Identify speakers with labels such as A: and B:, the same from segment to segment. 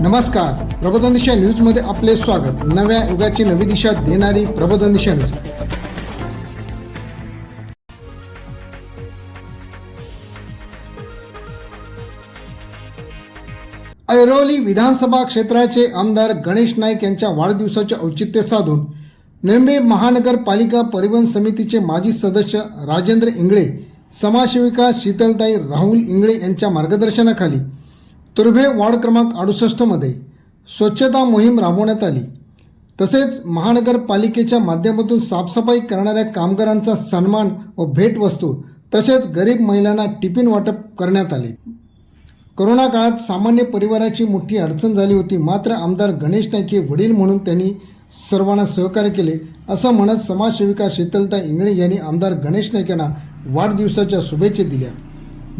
A: नमस्कार. प्रबोधन दिशा न्यूजमध्ये आपले स्वागत. नव्या युगाची नवी दिशा देणारी प्रबोधन दिशा न्यूज. ऐरोली विधानसभा क्षेत्राचे आमदार गणेश नाईक यांच्या वाढदिवसाचे औचित्य साधून नेंबे महानगरपालिका परिवहन समितीचे माजी सदस्य राजेंद्र इंगळे समाजसेविका शीतलताई राहुल इंगळे यांच्या मार्गदर्शनाखाली तुर्भे वार्ड क्रमांक अडुसष्टमध्ये स्वच्छता मोहीम राबवण्यात आली. तसेच महानगरपालिकेच्या माध्यमातून साफसफाई करणाऱ्या कामगारांचा सन्मान व भेटवस्तू तसेच गरीब महिलांना टिफिन वाटप करण्यात आले. करोना काळात सामान्य परिवाराची मोठी अडचण झाली होती. मात्र आमदार गणेश नाईके वडील म्हणून त्यांनी सर्वांना सहकार्य केले. असं म्हणत समाजसेविका शीतलता इंगळे यांनी आमदार गणेश नाईक यांना वाढदिवसाच्या शुभेच्छा दिल्या.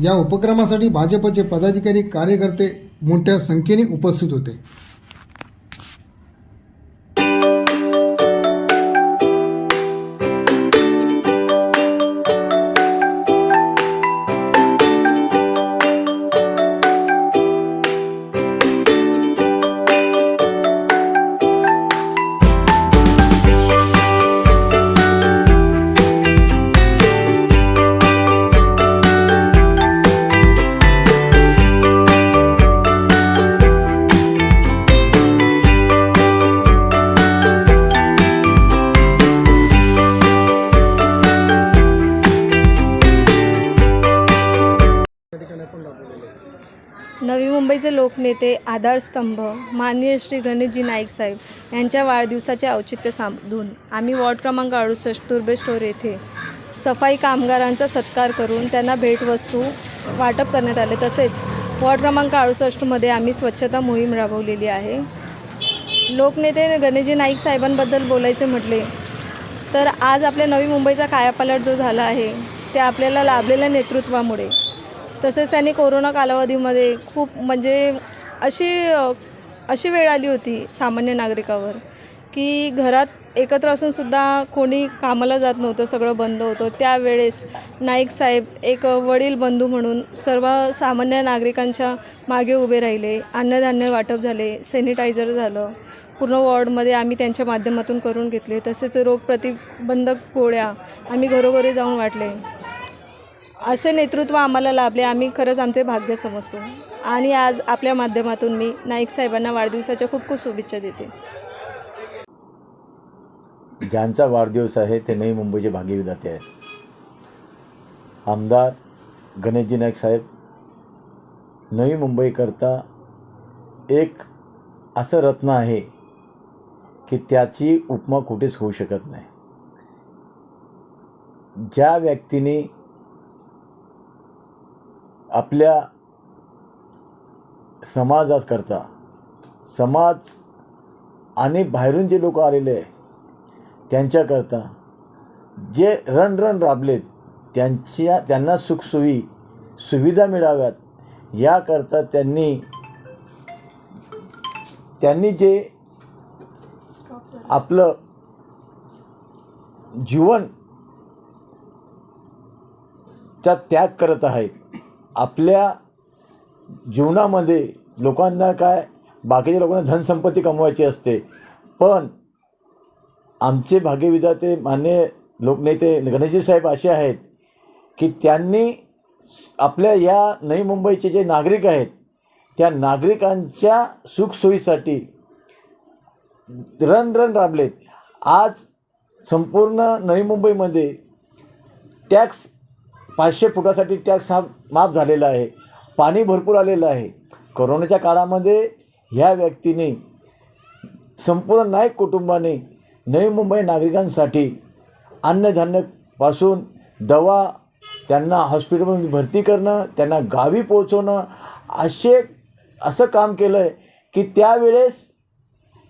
A: या उपक्रमासाठी भाजपचे पदाधिकारी कार्यकर्ते मोठ्या संख्येने उपस्थित होते.
B: नवी मुंबईचे लोकनेते आधारस्तंभ माननीय श्री गणेशजी नाईक साहेब यांच्या वाढदिवसाचे औचित्य साधून आम्ही वॉर्ड क्रमांक अडुसष्ट तुर्बे स्टोर येथे सफाई कामगारांचा सत्कार करून त्यांना भेटवस्तू वाटप करण्यात आले. तसेच वॉर्ड क्रमांक अडुसष्टमध्ये आम्ही स्वच्छता मोहीम राबवलेली आहे. लोकनेते गणेशजी नाईक साहेबांबद्दल बोलायचे म्हटले तर आज आपल्या नवी मुंबईचा कायापालट जो झाला आहे ते आपल्याला लाभलेल्या नेतृत्वामुळे तसेच त्यांनी कोरोना कालावधीमध्ये खूप म्हणजे अशी अशी वेळ आली होती सामान्य नागरिकावर की घरात एकत्र असूनसुद्धा कोणी कामाला जात नव्हतं सगळं बंद होतं. त्यावेळेस नाईक साहेब एक वडील बंधू म्हणून सर्व सामान्य नागरिकांच्या मागे उभे राहिले. अन्नधान्य वाटप झाले सॅनिटायझर झालं. पूर्ण वॉर्डमध्ये आम्ही त्यांच्या माध्यमातून करून घेतले. तसेच रोग प्रतिबंधक गोळ्या आम्ही घरोघरी जाऊन वाटले. असे नेतृत्व आम्हाला लाभले आम्ही खरंच आमचे भाग्य समजतो. आणि आज आपल्या माध्यमातून मी नाईक साहेबांना वाढदिवसाच्या खूप खूप शुभेच्छा देते.
C: ज्यांचा वाढदिवस आहे ते नवी मुंबईचे भाग्यविधाते आहेत. आमदार गणेशजी नाईक साहेब नवी मुंबईकरता एक असं रत्न आहे की त्याची उपमा कुठेच होऊ शकत नाही. ज्या व्यक्तीने आपल्या समाजाकरता समाज आणि बाहेरून जे लोक आलेले आहे त्यांच्याकरता जे रणरण रण राबलेत त्यांच्या त्यांना सुखसोयी सुविधा मिळाव्यात याकरता त्यांनी त्यांनी जे आपलं जीवन चा त्याग करत आहेत आपल्या जीवनामध्ये लोकांना काय बाकीच्या लोकांना धनसंपत्ती कमवायची असते. पण आमचे भाग्यविधाते मान्य लोकनेते गणेशजी साहेब असे आहेत की त्यांनी आपल्या या नवी मुंबईचे जे नागरिक आहेत त्या नागरिकांच्या सुखसोयीसाठी रण रण राबलेत. आज संपूर्ण नवी मुंबईमध्ये टॅक्स पाचशे फुटासाठी टॅक्स हा माफ झालेला आहे. पाणी भरपूर आलेलं आहे. कोरोनाच्या काळामध्ये ह्या व्यक्तीने संपूर्ण नाईक कुटुंबाने नवी मुंबई नागरिकांसाठी अन्नधान्यपासून दवा त्यांना हॉस्पिटलमध्ये भरती करणं त्यांना गावी पोचवणं असे असं काम केलं आहे की त्यावेळेस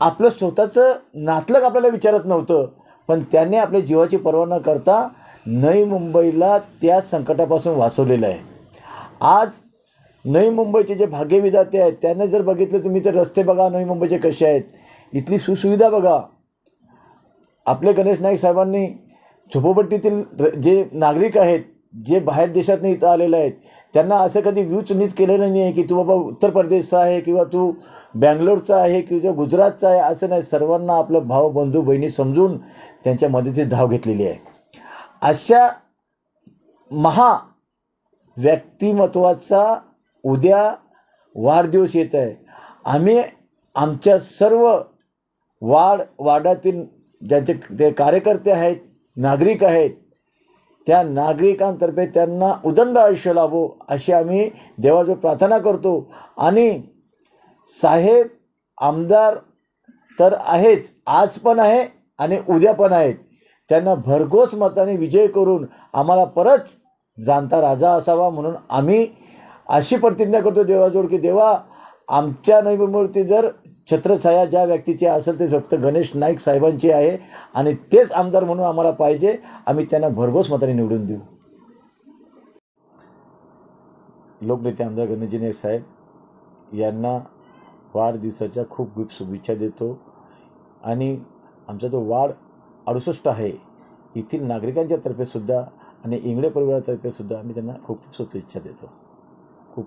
C: आपलं स्वतःचं नातलग आपल्याला विचारत नव्हतं. पण त्याने आपल्या जीवाची पर्वा न करता नई मुंबईला त्या संकटापासून वाचवलेलं आहे. आज नवी मुंबईचे जे भाग्यविधाते आहेत त्यांना जर बघितलं तुम्ही तर रस्ते बघा नवी मुंबईचे कसे आहेत. इथली सुसुविधा बघा. आपले गणेश नाईक साहेबांनी झोपडपट्टीतील र- जे नागरिक आहेत जे बाहेर देशातनं इथं आलेले आहेत त्यांना असं कधी व्यूच नीच केलेलं नाही आहे की तू बाबा उत्तर प्रदेशचा आहे किंवा तू बँगलोरचा आहे किंवा गुजरातचा आहे असं नाही. सर्वांना आपलं भाऊ बंधू बहिणी समजून त्यांच्या मदतीची धाव घेतलेली आहे. अशा महा व्यक्तिमत्वाचा उद्या वाढदिवस येत आहे. आम्ही आमच्या सर्व वाड वाडातील ज्यांचे ते कार्यकर्ते आहेत नागरिक आहेत त्या नागरिकांतर्फे त्यांना उदंड आयुष्य लाभो अशी आम्ही देवाजवळ प्रार्थना करतो. आणि साहेब आमदार तर आहेच आज पण आहे आणि उद्या पण आहेत. त्यांना भरघोस मताने विजय करून आम्हाला परत जाणता राजा असावा म्हणून आम्ही अशी प्रतिज्ञा करतो देवाजवळ की देवा आमच्या नैवमूर्ती जर छत्रछाया ज्या व्यक्तीची असेल ते फक्त गणेश नाईक साहेबांची आहे आणि तेच आमदार म्हणून आम्हाला पाहिजे आम्ही त्यांना भरघोस मताने निवडून देऊ. लोकनेते आमदार गणेशजी नाईक साहेब यांना वाढदिवसाच्या खूप खूप शुभेच्छा देतो आणि आमचा जो वाढ अडुसष्ट आहे. येथील नागरिकांच्या तर्फेसुद्धा आणि इंगळे परिवारातर्फेसुद्धा मी आम्ही त्यांना खूप खूप शुभेच्छा देतो. खूप